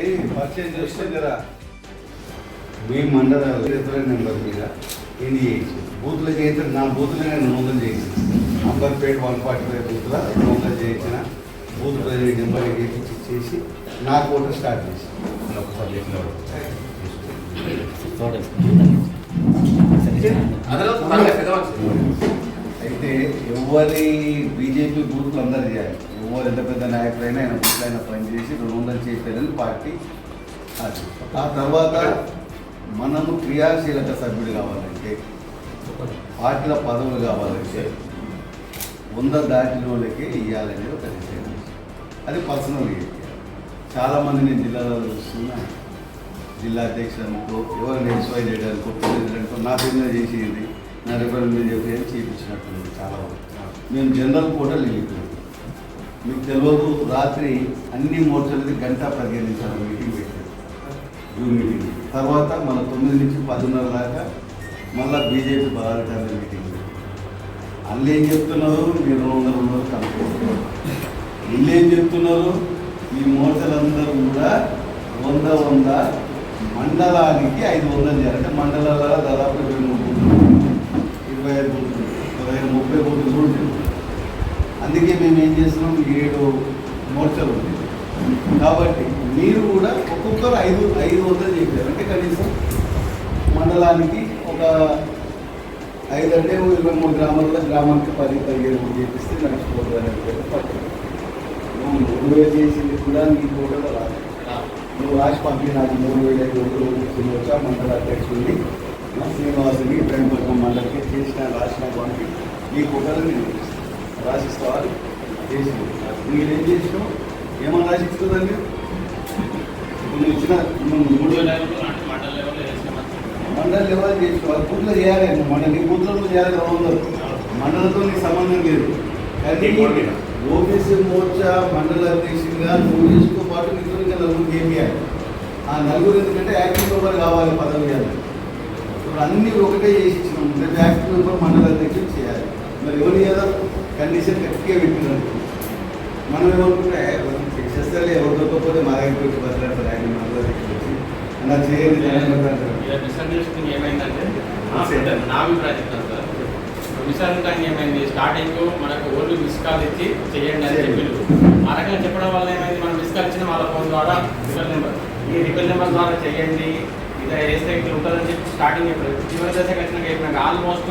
ఒకరి పరిచయం చేస్తే జరా మీ మండల రిఫరెంట్ నెంబర్ మీద ఇది చేయొచ్చు? బూత్లో చేయించిన నా బూత్లో నేను వందలు చేయించిన. అంబర్పేట వన్ ఫార్టీ ఫైవ్ బూత్లో వందలు చేయించిన బూత్ ప్రెసిడెంట్ నెంబర్ చేయించి చేసి నా కోట స్టార్ట్ చేసి. అయితే ఎవరి బీజేపీ బూత్లు అందరు చేయాలి. ఎవరు ఎంత పెద్ద నాయకులైనా ఆయన అయినా పనిచేసి రెండు వందలు చేసేదని పార్టీ అది. ఆ తర్వాత మనము క్రియాశీలక సభ్యుడు కావాలంటే పార్టీల పదవులు కావాలంటే వంద దాటిన వాళ్ళకే ఇవ్వాలనేది ఒక నిశ్చయం అది పర్సనల్ చాలామంది నేను జిల్లాలో చూస్తున్నా జిల్లా అధ్యక్షులకు ఎవరు ఎక్స్వై చేయడానికో ప్రెసిడెంట్ నా పేరు చేసేది నా రిఫరెండ్ అని చేయించినట్టుంది చాలా వరకు. మేము జనరల్ కోటలు వెళ్ళిపోయాం. మీకు తెలియదు రాత్రి అన్ని మోర్చలకి గంట పదిహేను నిమిషాల మీటింగ్ పెట్టారు. Zoom meeting. తర్వాత మన తొమ్మిది నుంచి పదిన్నర దాకా మళ్ళీ బీజేపీ పదాధికారుల మీటింగ్ వాళ్ళు ఏం చెప్తున్నారు? మీరు రెండు వందల ఉన్నారు కనుక్కుంటున్నారు వీళ్ళు ఏం చెప్తున్నారు? ఈ మోర్చలందరూ కూడా వంద వంద మండలానికి ఐదు వందలు చేయాలంటే మండలాల దాదాపు ఇరవై మూడు ఇరవై ఐదు బూతులు ఇరవై ముప్పై కోట్లు కూడా అందుకే మేము ఏం చేస్తున్నాం? ఏడు మోర్చలు ఉంది కాబట్టి మీరు కూడా ఒక్కొక్కరు ఐదు ఐదు వందలు చెప్పారు. అంటే కనీసం మండలానికి ఒక ఐదు అంటే ఇరవై మూడు గ్రామాల్లో గ్రామానికి పది పదిహేను మంది చేపిస్తే నడిచిపోతుంది అనేది పద్ధతి నువ్వు మూడు వేలు చేసింది కూడా నీ కూడా రాదు నువ్వు రాసి పంపి నాకు మూడు వేల ఐదు వందలు వచ్చా మండల అధ్యక్షుడిని శ్రీనివాసుని ప్రేమపట్నం మండలికి చేసిన రాసిన పంపి నీ ఫోటోలు నేను ఇస్తాను. రాసిస్తావా చేసి మీరేం చేసినావు ఏమన్నా రాసిస్తుందండి నువ్వు ఇచ్చిన నువ్వు మూడు వేల మండలి లెవెల్ చేసినావు అది బూత్లో చేయాలి. మండలి నీ బూత్లో చేయాలి మండలంతో నీకు సంబంధం లేదు. కానీ ఓబీసీ మోర్చా మండల అధ్యక్షుడిగా నువ్వు చేసుకో పాటు నీతో ఇంకా నలుగురు చేయాలి ఆ నలుగురు ఎందుకంటే యాక్టివ్ మెంబర్ కావాలి పదవి ఇవ్వాలి ఇప్పుడు అన్ని ఒకటే చేసి ఇచ్చినాం. యాక్టివ్ మెంబర్ మండల అధ్యక్షుడు చేయాలి. మరి ఎవరు ఏదో కండిషన్ గట్టిగా పెట్టినారు మనం ఏమనుకుంటే చేస్తే ఎవరు దొరకకపోతే మా దగ్గరికి వచ్చి బదిలాడతారు ఆయన మండల అధ్యక్షుడు వచ్చి అలా చేయండి ఇలా మిస్అండర్స్టాండింగ్ ఏమైందంటే నా అభిప్రాయం- చెప్తాను సార్. మిస్అండర్స్టాండింగ్ ఏమైంది? స్టార్టింగ్ మనకు ఓన్లీ మిస్ కాల్ ఇచ్చి చేయండి అని చెప్పిండు ఆ రకంగా చెప్పడం వల్ల ఏమైంది? మనం మిస్ కాల్ ఇచ్చిన వాళ్ళ ఫోన్ ద్వారా రిపల్ నెంబర్ ఈ రిపల్ నెంబర్ ద్వారా చేయండి. ఇదే వేస్తే ఇట్లా ఉంటుందని చెప్పి స్టార్టింగ్ చెప్పలేదు చివరి దశకు వచ్చినాక ఆల్మోస్ట్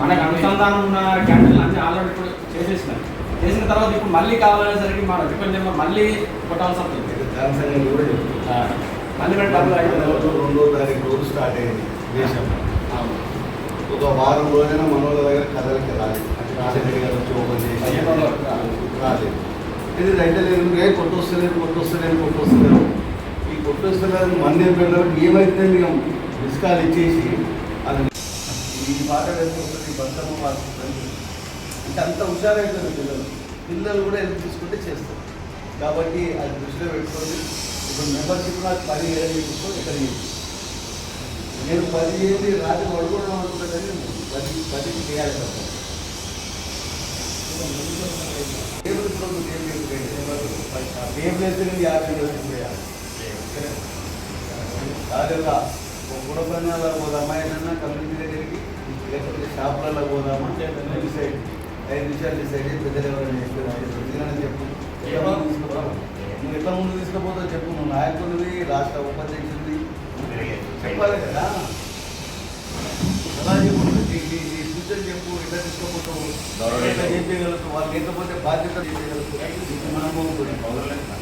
మనకు అనుసంధానం ఉన్న క్యాండిల్ అన్ని ఆల్రెడీ ఇప్పుడు చేసేసినాం చేసిన తర్వాత ఇప్పుడు మళ్ళీ కావాలనేసరికి మన రిపల్ నెంబర్ మళ్ళీ కొట్టాల్సి వస్తుంది. మళ్ళీ రెండో తారీఖు రోజు స్టార్ట్ అయింది. ఒక వారం రోజున మనోళ్ళ దగ్గర కథలకి రాలేదు. రాజశేఖర్ గారు వచ్చి ఓపెన్ చేసి రాలేదు. ఇది రైతు లేదు ఏ కొట్టొస్తలేదు కొట్టొస్తలేదు కొట్టొస్తలేదు ఈ కొట్టొస్తలేదు ఏమైతుంది ఇక మిస్కాల్ ఇచ్చేసి ఈ పాట వేసుకుంటుంది బతుకమ్మ వాడుతుంది అంటే అంత హుషారైపోయారు పిల్లలు పిల్లలు కూడా హెల్ప్ తీసుకుంటే చేస్తారు కాబట్టి అది దృష్టిలో పెట్టుకోండి ఇప్పుడు మెంబర్షిప్ నాకు పది ఏళ్ళు తీసుకో ఇక్కడ నేను పది ఏళ్ళు రాత్రి పడుకోవడం అనుకుంటాను పది పదికి చేయాలి కదా టేబుల్ ఇప్పుడు టేబుల్ టేబుల్ వేస్తే నేను యాభై రోజులు చేయాలి కాదు అదేలా గుడపన్నాల పోదామా ఏదన్నా కమ్యూనిటీ లేకపోతే షాపులలో పోదామా? డిసైడ్ ఐదు నిమిషాలు డిసైడ్ అయ్యి పెద్దలు ఎవరైనా చెప్పారు చెప్పు? నువ్వు ఎట్లా ముందు తీసుకుపోతావు చెప్పు. నువ్వు నాయకుడివి రాష్ట్ర ఉపాధ్యక్షుడివి. చెప్పాలి కదా. ఎలా చెప్పు? ఈ- ఈ- ఈ సూచన చెప్పు. ఎట్లా తీసుకుపోతావు? ఎట్లా చెప్పగలుగుతావు వాళ్ళు లేకపోతే బాధ్యత చెప్పగలుగుతావు మనము గౌరవనీయులు.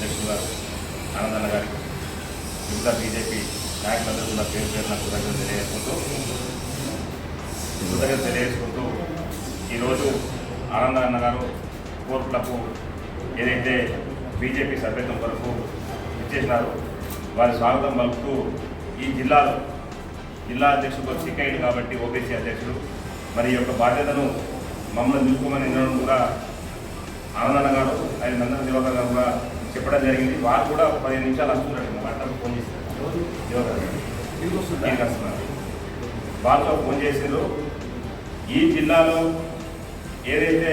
రాష్ట్ర గారు ఆనందన్న గారికి ఇంకా బీజేపీ నాయకులందరూ కూడా పేరు పేరున కృతజ్ఞతలు తెలియజేసుకుంటూ కృతజ్ఞత తెలియజేసుకుంటూ ఈరోజు ఆనంద అన్న గారు కోర్టులకు ఏదైతే బీజేపీ సభ్యత్వం వరకు ఇచ్చేసినారు వారి స్వాగతం పలుకుతూ ఈ జిల్లాలో జిల్లా అధ్యక్షుడు సిక్కయ్యడు కాబట్టి ఓబీసీ అధ్యక్షుడు మరి ఈ యొక్క బాధ్యతను మమ్మల్ని చూసుకోమని వినడం కూడా ఆనందన్న గారు ఆయన నందన దివాకర్ గారు కూడా చెప్పడం జరిగింది. వారు కూడా పదిహేను నిమిషాలు వస్తున్నట్టు ఫోన్ వస్తున్నారు వాళ్ళతో ఫోన్ చేసిండ్రు ఈ జిల్లాలో ఏదైతే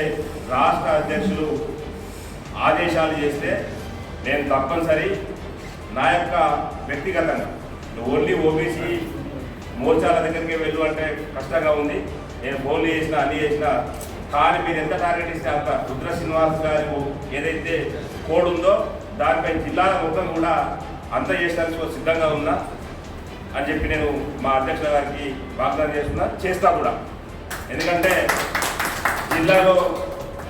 రాష్ట్ర అధ్యక్షులు ఆదేశాలు చేస్తే నేను తప్పనిసరి నా యొక్క వ్యక్తిగతంగా ఓన్లీ ఓబీసీ మోర్చాల దగ్గరికి వెళ్ళు అంటే కష్టంగా ఉంది. నేను ఫోన్లు చేసిన అన్ని చేసిన కానీ మీరు ఎంత టార్గెట్ ఇస్తే అంత రుద్ర శ్రీనివాస్ గారు ఏదైతే కోడ్ ఉందో దానిపై జిల్లాల మొత్తం కూడా అంత చేసడానికి సిద్ధంగా ఉన్నా. అని చెప్పి నేను మా అధ్యక్షుల గారికి వాగ్దానం చేస్తున్నా. చేస్తా కూడా. ఎందుకంటే జిల్లాలో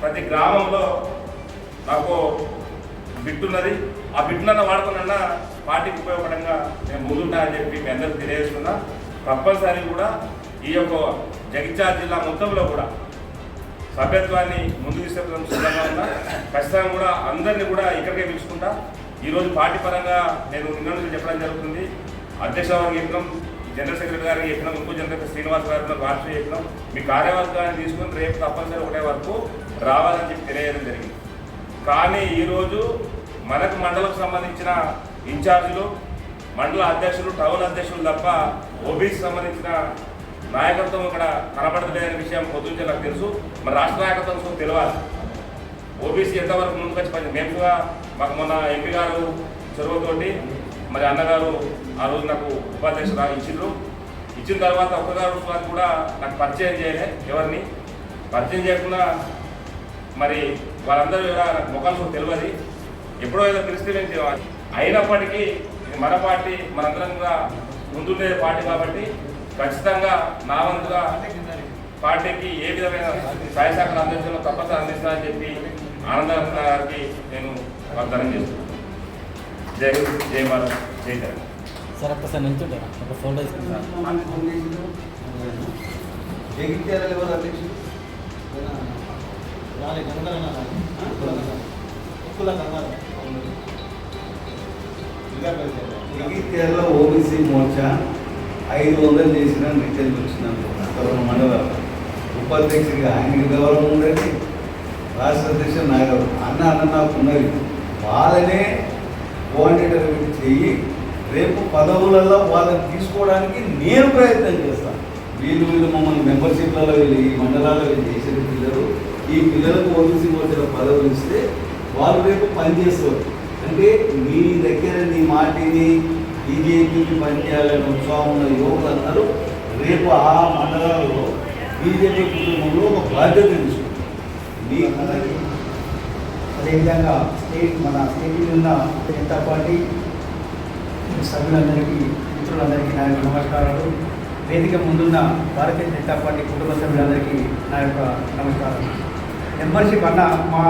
ప్రతి గ్రామంలో నాకు బిట్టున్నది. ఆ బిట్టునన్న వాడుకున్నా పార్టీకి ఉపయోగపడంగా నేను ముందుంటా అని చెప్పి మీ అందరికి తెలియజేస్తున్నా. తప్పనిసరి కూడా ఈ యొక్క జగిత్యాల జిల్లా మొత్తంలో కూడా సభ్యత్వాన్ని ముందుకు తీసుకెళ్ళడం సిద్ధంగా ఉన్నా. ఖచ్చితంగా కూడా అందరినీ కూడా ఇక్కడికే పిలుచుకుంటా. ఈరోజు పార్టీ పరంగా నేను నిన్న చెప్పడం జరుగుతుంది. అధ్యక్ష వారికి చెప్పినాం జనరల్ సెక్రటరీ గారికి చెప్పినాం ఇంకో జనరల్ శ్రీనివాస్ గారికి రాష్ట్రం చెప్పినాం మీ కార్యవర్గాన్ని తీసుకుని రేపు తప్పనిసరి ఒకటే వరకు రావాలని చెప్పి తెలియజేయడం జరిగింది. కానీ ఈరోజు మనకు మండలకు సంబంధించిన ఇన్ఛార్జీలు మండల అధ్యక్షులు టౌన్ అధ్యక్షులు తప్ప ఓబీసీ సంబంధించిన నాయకత్వం ఇక్కడ కనబడలేదనే విషయం పొద్దుంచే నాకు తెలుసు. మరి రాష్ట్ర నాయకత్వం తెలియాలి. ఓబీసీ ఎంతవరకు ముందుకొచ్చి పని మేము మాకు మొన్న ఎంపీ గారు చొరవతోటి మరి అన్నగారు ఆ రోజు నాకు ఉపాధ్యక్షుడు ఇచ్చిండ్రు ఇచ్చిన తర్వాత ఒక్కగారు వారు కూడా నాకు పరిచయం చేయలే ఎవరిని పరిచయం చేయకుండా మరి వాళ్ళందరూ ఇలా నాకు ముఖాలు తెలియదు ఎప్పుడో ఏదో తెలిస్తే నేను చేయాలి. అయినప్పటికీ మన పార్టీ మనందరం కూడా ముందుండే పార్టీ కాబట్టి ఖచ్చితంగా నా వంతుగా పార్టీకి ఏ విధమైన సహాయ శాఖలు అందించడం తప్పక అందిస్తానని చెప్పి ఆనంద గారికి నేను వాగ్దానం చేస్తున్నాను. జై జై భారత్ జై తెలంగాణ. సార్ ఒక్కసారి నిల్చుంటారా? ఒక ఫోటో తీసుకుంటారా జగిత్యాలలో ఓబీసీ మోర్చా ఐదు వందలు చేసిన రిటర్న్ వచ్చినాను కరోనా మండలం ఉపాధ్యక్షుడిగా ఆయనకి గౌరవం ఉందండి. రాష్ట్ర అధ్యక్షుడు నాయకుడు అన్న అన్న నాకు ఉన్నది వాళ్ళనే కోఆర్డినేటర్ చెయ్యి రేపు పదవులలో వాళ్ళని తీసుకోవడానికి నేను ప్రయత్నం చేస్తాను వీళ్ళు వీళ్ళు మమ్మల్ని మెంబర్షిప్లలో వెళ్ళి ఈ మండలాల్లో వీళ్ళు చేసిన పిల్లలు ఈ పిల్లలకు ఓబీసీ వచ్చిన పదవులు ఇస్తే వాళ్ళు రేపు పనిచేస్తారు అంటే మీ దగ్గర నీ మాటిని బీజేపీకి పనిచేయాలని ఉత్సాహం ఉన్న యువకులందరూ రేపు ఆ మండలాల్లో బీజేపీ కుటుంబంలో ఒక బాధ్యత తీసుకుంటారు. అదేవిధంగా స్టేట్ మన స్టేట్ ఉన్న జనతా పార్టీ సభ్యులందరికీ మిత్రులందరికీ నా యొక్క నమస్కారాలు. వేదిక ముందున్న భారతీయ జనతా పార్టీ కుటుంబ సభ్యులందరికీ నా యొక్క నమస్కారం మెంబర్షిప్ అన్న మా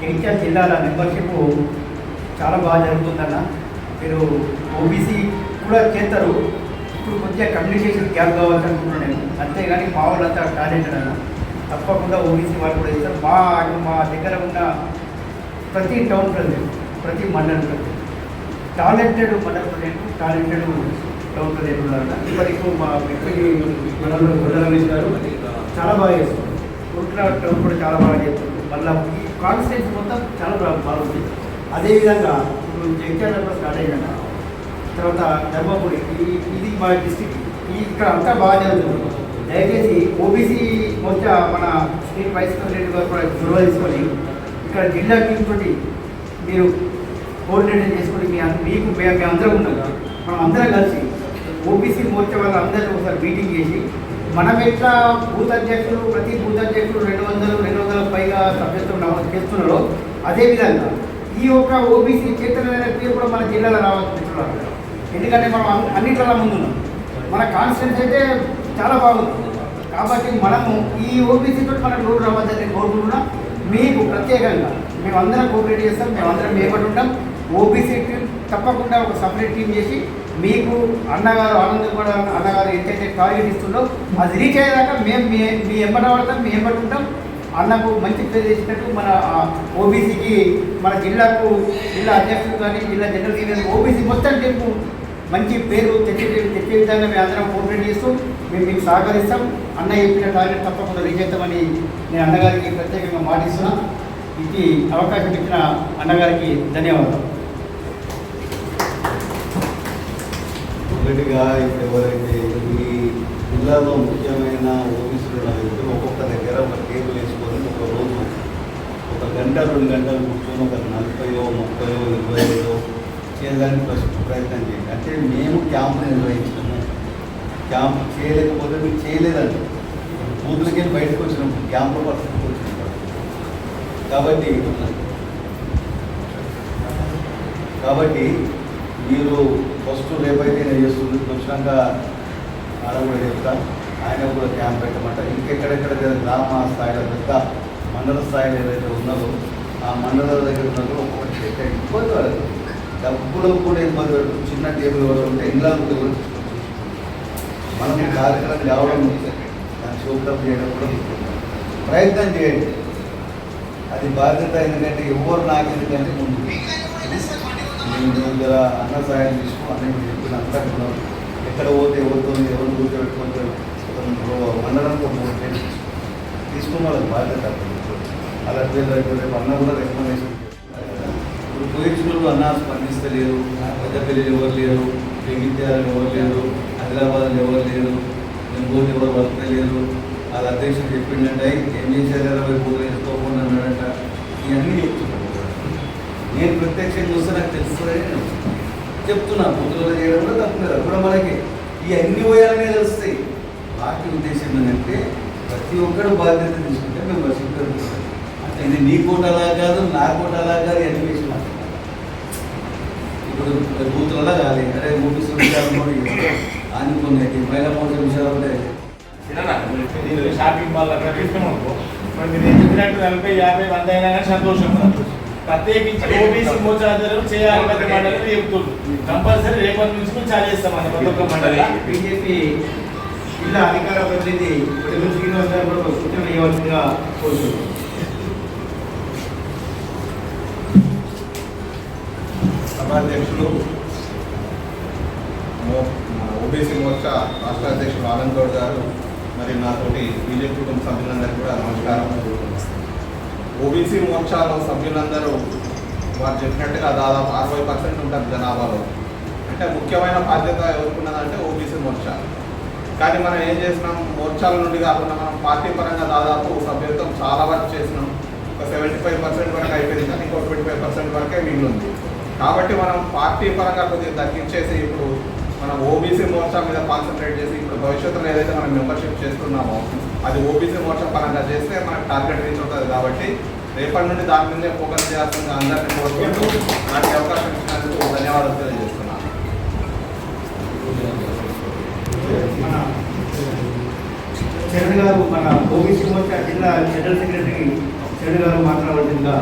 జగిత్యాల జిల్లాల మెంబర్షిప్ చాలా బాగా జరుగుతుందన్న. మీరు ఓబీసీ కూడా చేస్తారు. ఇప్పుడు కొద్దిగా కమ్యూనికేషన్ గ్యాప్ కావచ్చు అనుకుంటున్నాను నేను. అంతేగాని మా వాళ్ళంతా టాలెంటెడ్ అన్న. తప్పకుండా ఓబీసీ వారు కూడా ఇస్తారు మా మా దగ్గర ఉన్న ప్రతి టౌన్ ప్రజెంట్ ప్రతి మండలం ప్రజెంట్ టాలెంటెడ్ మండల ప్రజెంట్ టాలెంటెడ్ టౌన్ ప్రజెంట్ ఉన్నారు. ఇప్పటికీ మా వ్యక్తి మండలంలో గారు చాలా బాగా చేస్తారు. కుట్ర టౌన్ కూడా చాలా బాగా చేస్తారు. మళ్ళీ ఈ కాన్స్టిట్యూన్స్ మొత్తం చాలా బాగా బాగుంది. అదేవిధంగా ఇప్పుడు జగిత్యాలలో స్టార్ట్ అయ్యాక తర్వాత ధర్మపురి ఈ- ఇది మా డిస్టిక్. ఈ ఇక్కడ అంతా బాగా జరుగుతుంది. దయచేసి ఓబీసీ మోర్చా మన స్టేట్ వైస్ ప్రెసిడెంట్ గారు కూడా చొరవ తీసుకొని ఇక్కడ జిల్లా టీం తోటి మీరు కోఆర్డినేషన్ చేసుకొని మీ మీకు మే- మేము అందరం ఉన్నాం. మనం అందరం కలిసి ఓబీసీ మోర్చా వాళ్ళ అందరినీ ఒకసారి మీటింగ్ చేసి మనం ఎట్లా బూత్ అధ్యక్షులు ప్రతి బూత్ అధ్యక్షులు రెండు వందలు రెండు వందల పైగా సభ్యత్వం నమోదు చేస్తున్నారో అదేవిధంగా ఈ యొక్క ఓబీసీ చేతనైన పేరు కూడా మన జిల్లాలో రావచ్చు ఎందుకంటే మనం అన్ని- అన్నిట్లలో ముందున్నాం. మన కాన్స్టిట్యూన్స్ అయితే చాలా బాగుంది. కాబట్టి మనము ఈ ఓబీసీ తోటి మనకు రోడ్డు రావద్దని కోరుకుంటున్నాం. మీకు ప్రత్యేకంగా మేమందరం కోఆపరేట్ చేస్తాం మేమందరం మేపటి ఉంటాం. ఓబీసీ టీం తప్పకుండా ఒక సపరేట్ టీం చేసి మీకు అన్నగారు ఆనందం కూడా అన్నగారు ఎంతైతే టార్గెట్ ఇస్తుందో అది రీచ్ అయ్యేదాకా మేము మీ మీ ఎంబట పడతాం మీ ఎంబటి ఉంటాం. అన్నకు మంచి పేరు చేసినట్టు మన ఓబీసీకి మన జిల్లాకు జిల్లా అధ్యక్షుడు కానీ జిల్లా జనరల్ కానీ ఓబీసీ మొత్తం టెంపు మంచి పేరు తెచ్చే తెచ్చే విధంగా మేము అందరం కోఆపరేట్ చేస్తూ మేము మీకు సహకరిస్తాం. అన్న చెప్పిన టార్గెట్ తప్పకుండా రీచ్ అవుతామని నేను అన్నగారికి ప్రత్యేకంగా మాటిస్తున్నా. ఇది అవకాశం ఇచ్చిన అన్నగారికి ధన్యవాదాలు. ఒకటిగా ఎవరైతే ఈ జిల్లాలో ముఖ్యమైన ఓఫీసులు ఒక్కొక్క దగ్గర ఒక టేబుల్ వేసుకొని ఒక రోజు ఒక గంట రెండు గంటలు కూర్చొని ఒక నలభైయో ముప్పయో ఇరవై ఐదో చేయడానికి ఫస్ట్ ప్రయత్నం చేయండి. అంటే మేము క్యాంపులు నిర్వహించాము. క్యాంపు చేయలేకపోతే మీరు చేయలేదండి. బూతులకి బయటకు వచ్చినప్పుడు క్యాంప్లో పరిస్థితికి వచ్చినప్పుడు కాబట్టి కాబట్టి మీరు ఫస్ట్ రేపైతే నేను చేస్తుంది. వచ్చినాక ఆయన కూడా చెప్తా. ఆయన కూడా క్యాంప్ పెట్టమంట. ఇంకెక్కడెక్కడ గ్రామ స్థాయిలో పెద్ద మండల స్థాయిలో ఏదైతే ఉన్నదో ఆ మండల దగ్గర ఉన్నదో ఒక్కొక్కటి ఇబ్బంది పడదు డబ్బులు కూడా ఇబ్బంది పడదు చిన్న టేబుల్ కూడా ఉంటే ఇలా కూడా కూడా మనం కార్యక్రమం కావడం దాన్ని శుభ్రం చేయడం కూడా ప్రయత్నం చేయండి. అది బాధ్యత ఎందుకంటే ఎవరు నాకు ఎందుకంటే ముందు. నేను దగ్గర అన్న సాయం తీసుకో అన్నీ చెప్పిన అంతా కూడా. ఎక్కడ పోతే ఎవరితో ఎవరు కూర్చోబెట్టుకుంటే మండలంతో తీసుకున్న వాళ్ళకి బాధ్యత. అలా రేపు అన్న కూడా రికమెండేషన్ ఇప్పుడు పోయించుకున్నారు అన్నా స్పందిస్తలేరు పెద్దపల్లిలో ఎవరు లేరు జగిత్యాలలో ఎవరు లేరు హైదరాబాద్లో ఎవరు లేరు నెంగూరు ఎవరు వర్తలేరు వాళ్ళ అధ్యక్షుడు చెప్పిండంటే ఏం చేశారు ఇరవై పూలు ఎత్తుకోకుండా అన్నాడంట. ఇవన్నీ చెప్తున్నాను నేను ప్రత్యక్షంగా చూస్తే నాకు తెలుస్తుందని నేను చెప్తున్నా బూతులు చేయడం కూడా తప్పు కదా. కూడా మనకి ఇవన్నీ పోయాలనే తెలుస్తాయి. వాటి ఉద్దేశం ఏంటంటే ప్రతి ఒక్కరు బాధ్యత తీసుకుంటే మేము పెరుగుతుంది అంటే ఇది నీ కోటలా కాదు నా కోటలా కాదు అన్ని బూతులలో కాదు. అరే మూడు విషయాలు మహిళా మోటార్ విషయాలు ఉంటాయి షాపింగ్ మాల్ అక్కడ తీసుకున్నాం మరి మీరు చెప్పినట్టు నలభై యాభై వంద అయినా కానీ సంతోషం ప్రత్యేకించి ఓబీసీ మోచాదరు చేయాలి ప్రతి మండలి చెప్తుండ్రు కంపల్సరీ రేపటి నుంచి మేము చాలు చేస్తాం ప్రతి ఒక్క మండలి. బీజేపీ జిల్లా అధికార ప్రతినిధి తెలుగు శ్రీనివాస్ గారు కూడా సూచన ఇవ్వాల్సిందిగా కోరుతున్నాను సభాధ్యక్షులు ఓబీసీ మోర్చా రాష్ట్ర అధ్యక్షులు ఆనంద్ గౌడ్ గారు మరి నాతోటి బీజేపీ కుటుంబ సభ్యులందరికీ కూడా నమస్కారం. ఓబీసీ మోర్చాలో సభ్యులందరూ వారు చెప్పినట్టుగా దాదాపు అరవై పర్సెంట్ ఉంటారు జనాభాలో. అంటే ముఖ్యమైన బాధ్యత ఎవరుకున్నదంటే ఓబీసీ మోర్చా. కానీ మనం ఏం చేసినాం? మోర్చాల నుండి కాకుండా మనం పార్టీ పరంగా దాదాపు సభ్యత్వం చాలా వరకు చేసినాం. ఒక సెవెంటీ ఫైవ్ పర్సెంట్ వరకు అయిపోయింది. కానీ ఇంకో ట్వంటీ ఫైవ్ పర్సెంట్ వరకే మిగిలింది. కాబట్టి మనం పార్టీ పరంగా కొద్దిగా తగ్గించేసి ఇప్పుడు మనం ఓబీసీ మోర్చా మీద కాన్సన్ట్రేట్ చేసి ఇప్పుడు భవిష్యత్తులో ఏదైతే మనం మెంబర్షిప్ చేస్తున్నామో అది ఓబీసీ మోర్చా పరంగా చేస్తే మనకు టార్గెట్ రీచ్ అవుతుంది కాబట్టి రేపటి నుండి దాని మీదే ఫోకస్ చేయాల్సింది అందరినీ కోరుకుంటూ నాకు అవకాశం ఇచ్చినందుకు ధన్యవాదాలు తెలియజేస్తున్నాను. చరణ్ గారు మన ఓబీసీ మోర్చా జిల్లా జనరల్ సెక్రటరీ చరణ్ గారు మాట్లాడవలసిందిగా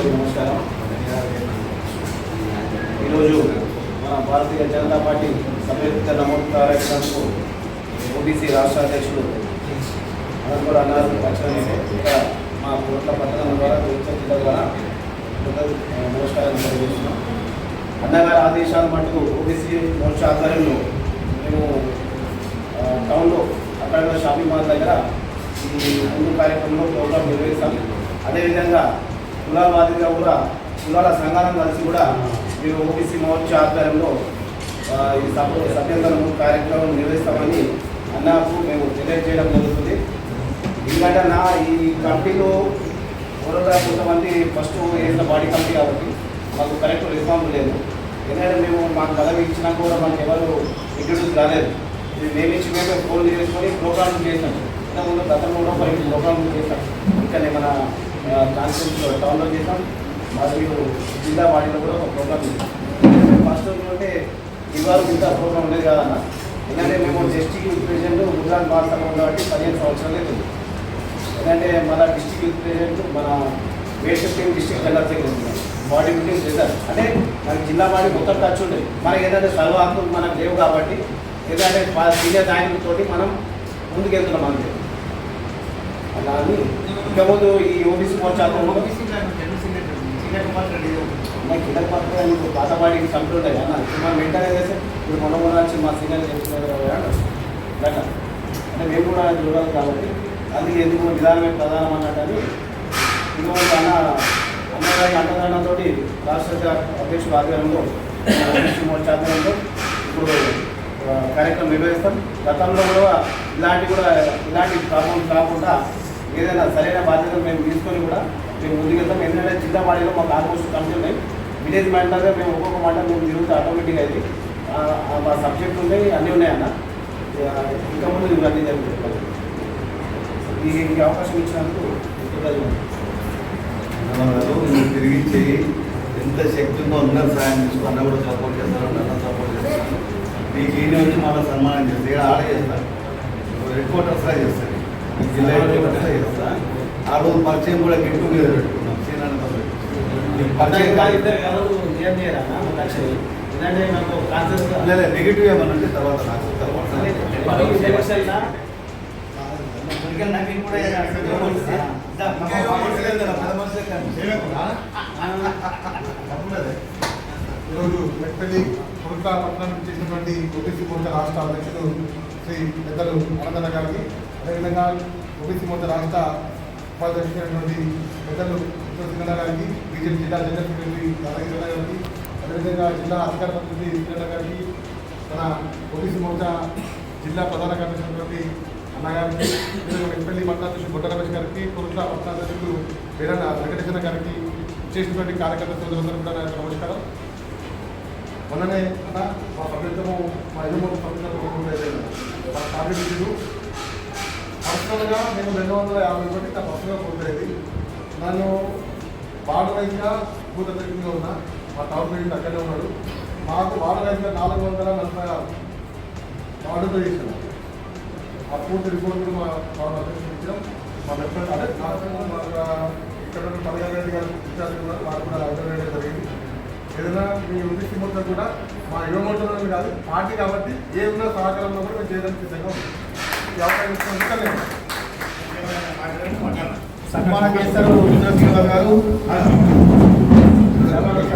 అందరికీ నమస్కారం. ఈరోజు మన భారతీయ జనతా పార్టీ సంయుక్త నమోదు కార్యక్రమంకు ఓబీసీ రాష్ట్ర అధ్యక్షుడు అనంతపురం కూడా అన్నారు. వచ్చిన ఇక్కడ మా కోట్ల పట్టణం ద్వారా జిల్లా ద్వారా నమస్కారం తెలియజేస్తున్నాం. అన్నగారి ఆదేశాల మటుకు ఓబీసీ మోర్చా ఆధ్వర్యంలో మేము టౌన్లో అక్కడ షాపింగ్ మాల్ దగ్గర ఈ ముందు కార్యక్రమంలో ప్రోగ్రాం నిర్వహిస్తాం. అదేవిధంగా కులాల మాదిరిగా కూడా కులాల సంఘాలను కలిసి కూడా మీరు ఓబీసీ మహోత్సవ ఆధ్వర్యంలో ఈ సభ సభ్యంతరం కార్యక్రమం నిర్వహిస్తామని అన్నకు మేము తెలియజేయడం జరుగుతుంది. ఎందుకంటే నా ఈ కమిటీలో ఓవరాల్గా కొంతమంది ఫస్ట్ ఏదైనా బాడీ కమిటీ కాబట్టి మాకు కరెక్ట్ రిఫార్మ్ లేదు. ఎందుకంటే మేము మాకు కలవి ఇచ్చినా కూడా మనకి ఎవరు ఇంట్రడ్యూస్ కాలేదు. ఇది మేము ఇచ్చి మేమే ఫోన్ చేసుకొని ప్రోగ్రామ్ చేసినాం ఇంతకుముందు గతంలో కూడా పది ప్రోగ్రామ్ చేసాం. నేను మన కాన్సెప్ట్ టౌన్లో చేసాం మరియు జిల్లా వాడిలో కూడా ఒక ప్రోగ్రామ్ చేసాం ఫస్ట్ అంటే ఇవాళ ఇంత ప్రోగ్రామ్ ఉండేది కాదన్న. ఎందుకంటే మేము డిస్ట్రిక్ట్ ప్రెసిడెంట్ గుజరాత్ మాస్టర్ కాబట్టి పదిహేను సంవత్సరాలు అవుతుంది. ఎందుకంటే మన డిస్ట్రిక్ట్ యూత్ ప్రెసిడెంట్ మన west team district general secretary body building చేశారు. అంటే మనకి జిల్లా బాడీ మొత్తం టచ్ ఉండేది. మనకి ఏంటంటే సర్వ హక్కులు మనకు లేవు కాబట్టి ఏంటంటే సీనియర్ నాయకులతోటి మనం ముందుకెళ్తున్నాం అంతే. అలా అని ఇంకా ముందు ఈ ఓబీసీ మోర్చాలో కింద పక్కన నీకు పాతపాటికి కంప్లీట్ ఉంటాయి అన్న మనం వెంటనే చేస్తే ఇప్పుడు మొన్న మొన్న వచ్చి మా సీనియర్ చెప్తున్నారు అట్లా అంటే మేము కూడా చూడాలి కాబట్టి అది ఎందుకు విధానమే ప్రధానం అన్నట్టు ఇటువంటి అన్న అన్నగారి అన్నదానంతో రాష్ట్ర అధ్యక్షుడు ఆధ్వర్యంలో ఓబీసీ మోర్చా ఆధ్వర్యంలో ఇప్పుడు కార్యక్రమం నిర్వహిస్తాం. గతంలో కూడా ఇలాంటి కూడా ఇలాంటి ప్రాబ్లమ్స్ కాకుండా ఏదైనా సరైన బాధ్యతలు మేము తీసుకొని కూడా మేము ముందుకెళ్తాం ఎందుకంటే జిల్లా వాడిలో మాకు ఆల్మోస్ట్ కమిటీ ఉన్నాయి. విలేజ్ మ్యాటర్గా మేము ఒక్కొక్క మాట మేము తిరుగుతూ ఆటోమేటిక్గా అది మా సబ్జెక్ట్ ఉన్నాయి. అన్నీ ఉన్నాయన్న ఇంకా ముందు ఇవన్నీ జరుగుతుంది ఈ ఈ అవకాశం ఇచ్చినందుకు తిరిగి చేయి ఎంత శక్తి ఉందో అందరూ సాయం చేసుకో అన్న కూడా సపోర్ట్ చేస్తారు. అన్న సపోర్ట్ చేస్తాను మీకు ఈయన వచ్చి మళ్ళీ సన్మానం చేస్తాను ఇక్కడ ఆడ చేస్తాను హెడ్ క్వార్టర్స్లో చేస్తాను ఈ జిల్లా హెడ్ ఆ రోజు పరిచయం కూడా గిట్టు మీద పెట్టుకున్నాం సీనాన్ని నెగిటివ్ ఏమన్నా తర్వాత నాకు తర్వాత ఈరోజు మెట్పల్లి కురుకా పట్టణం చేసినటువంటి ఓబీసీ మోర్చా రాష్ట్ర అధ్యక్షుడు శ్రీ పెద్దలు ఆనందన గారికి తెలంగాణ ఓబీసీ మొత్తం రాష్ట్ర ఉపాధ్యక్షుడైనటువంటి పెద్దలు సింగన్న గారికి బీజేపీ జిల్లా జనరల్ సెక్రటరీ యాదగిరి గారికి అదేవిధంగా జిల్లా అధికార ప్రతినిధి సింగన్న గారికి మన ఓబీసీ మోర్చా జిల్లా ప్రధాన కార్యదర్శి అన్నగారికి అదేవిధంగా మండలాధ్యక్షుడు బుట్ట రమేష్ గారికి కురుకా పట్టణాధ్యక్షుడు వీరన్న వెంకటేశ్వర గారికి చేసినటువంటి కార్యకర్త సోదరులందరూ కూడా నా నమస్కారం. మొన్ననే అన్న మా ప్రభుత్వము మా ఎదురు ప్రభుత్వం మా కార్మికులు పర్సనల్గా నేను రెండు వందల యాభై కోట్లు నా పర్సనల్గా పొందేది. నన్ను వార్డు వైజ్గా భూత తరగతిలో ఉన్నా మా టౌన్ బిల్డింగ్ అక్కడే ఉన్నాడు. మాకు వార్డు వైజ్గా నాలుగు వందల నలభై ఆరు వార్డుతో చేశాను ఆ పూర్తి రిపోర్ట్ మా టౌన్ అధ్యక్షుడు ఇచ్చాం. మా వెబ్సైట్ అదే నాకు మా ఇక్కడ ఉన్న పదహారు రెడ్డి గారు ఇన్ఛార్జ్ ఉన్నారు వారు కూడా అర్థం జరిగింది. ఏదైనా మీ ఉద్దేశం మొత్తం కూడా మా యువ కాదు పార్టీ కాబట్టి ఏదైనా సహకారంలో కూడా మేము చేయడానికి సిద్ధంగా సన్మాన చేస్తారు ఉజ్వల శ్రీనివాస్ గారు సన్మానం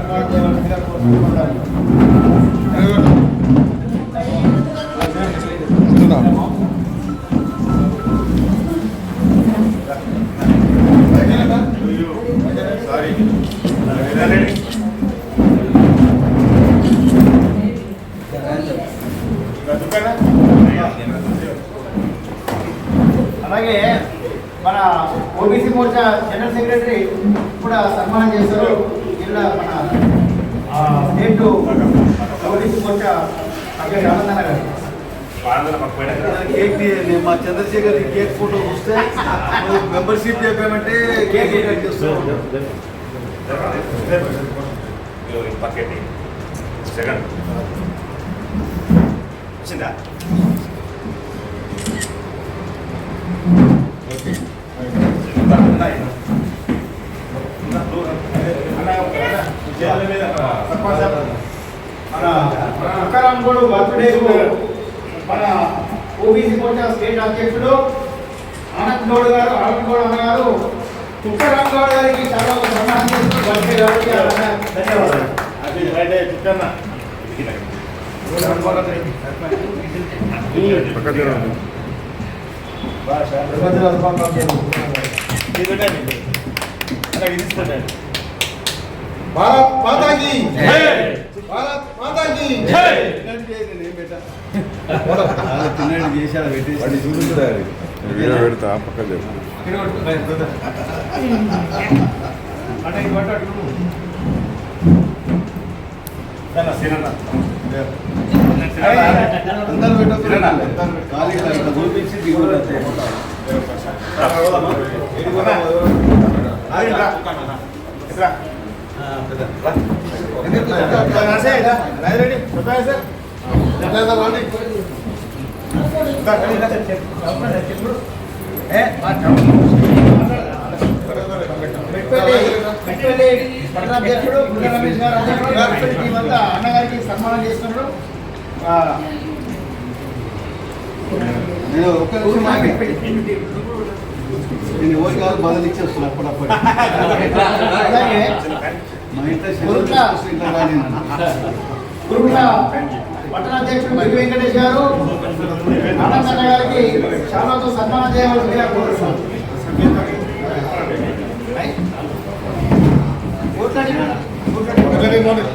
మోర్చా జనరల్ సెక్రటరీ కూడా సన్మానం చేస్తారు జిల్లా మన ఆ, స్టేట్ ఓబీసీ మోర్చా అభ్యర్థి ఆనందన గారు. కేక్ మా చంద్రశేఖర్ కేక్ ఫోటో చూస్తే మెంబర్షిప్ చెప్పామంటే కేక్ సెకండ్. వచ్చిందా? గౌడ్ బర్త్డే మన ఓబీసీ మోర్చా స్టేట్ అధ్యక్షుడు ఆనంద్ గౌడ్ గారు ఆనంద్ గౌడ్ అన్న గారు తుక్కరాం గౌడ్ గారికి చాలా సన్మానం చేస్తూ బర్త్డే కాబట్టి ఆయన ధన్యవాదాలు అది భారత్ మాతాకి జై! భారత్ మాతాకి తిన్నాడు చేశాడు పెట్టేసి చూపించారు వీడియో పెడతా అందరూ ఖాళీ పట్టణాధ్యక్షుడు రమేష్ గారు అధ్యక్షుడు అన్నగారికి సన్మానం చేస్తున్నారు నేను ఒక్క నిమిషం నేను ఎవరికి కాదు బదులు ఇచ్చేస్తున్నా అప్పుడప్పుడు. అలాగే. మా ఇంట్లో ఇట్లా. కురుట్ల పట్టణాధ్యక్షుడు బిల్లి వెంకటేష్ గారు ఆనందన్న గారికి శాలతో సన్మానం చేయవలసిందిగా కోరుతున్నాను శాంతం నవీన్ ఇట్లా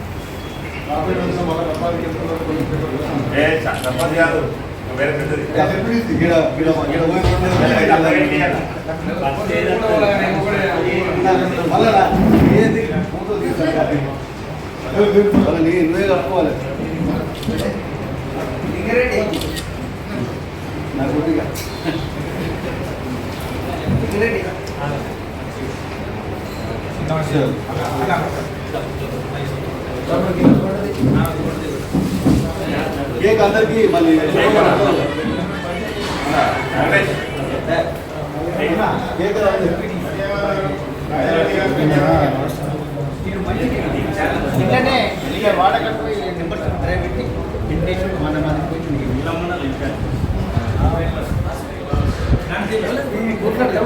ఏ సంపద కాదు వేరే పెద్దది గిడ గిడ గిడ పోయి మళ్ళా ఏంది ఫోటో తీసాను మళ్ళీ నీ నువ్వే కట్టుకోవాలి నా గుడ్డిగా కేక్ అందరికి మళ్ళీ కేక్ అందరికి ఇట్లనే ఇక వాడకట్టు నెంబర్ పెట్టి ఇంటేసి మన మన కూర్చోండి